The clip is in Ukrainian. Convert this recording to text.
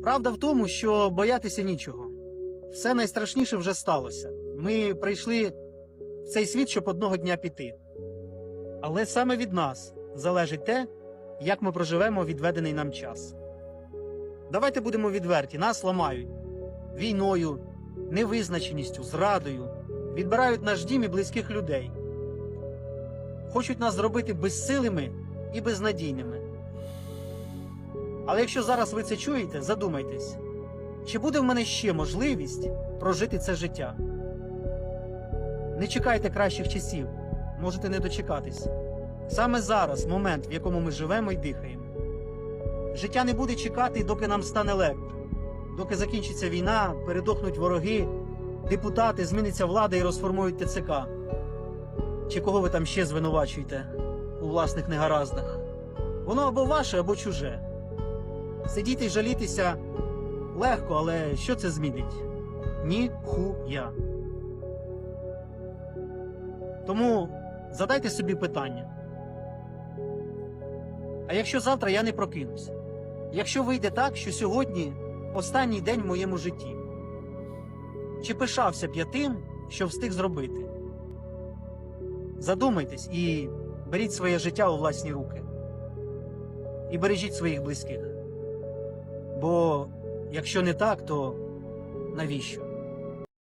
Правда в тому, що боятися нічого. Все найстрашніше вже сталося. Ми прийшли в цей світ, щоб одного дня піти. Але саме від нас залежить те, як ми проживемо відведений нам час. Давайте будемо відверті, нас ламають війною, невизначеністю, зрадою, відбирають наш дім і близьких людей. Хочуть нас зробити безсилими і безнадійними. Але якщо зараз ви це чуєте, задумайтесь, чи буде в мене ще можливість прожити це життя? Не чекайте кращих часів, можете не дочекатись. Саме зараз момент, в якому ми живемо і дихаємо. Життя не буде чекати, доки нам стане легше, доки закінчиться війна, передохнуть вороги, депутати, зміниться влада і розформують ТЦК. Чи кого ви там ще звинувачуєте у власних негараздах? Воно або ваше, або чуже. Сидіти й жалітися легко, але що це змінить? Ніхуя. Тому задайте собі питання. А якщо завтра я не прокинусь? Якщо вийде так, що сьогодні останній день в моєму житті? Чи пишався б я тим, що встиг зробити? Задумайтесь і беріть своє життя у власні руки. І бережіть своїх близьких. Бо якщо не так, то навіщо?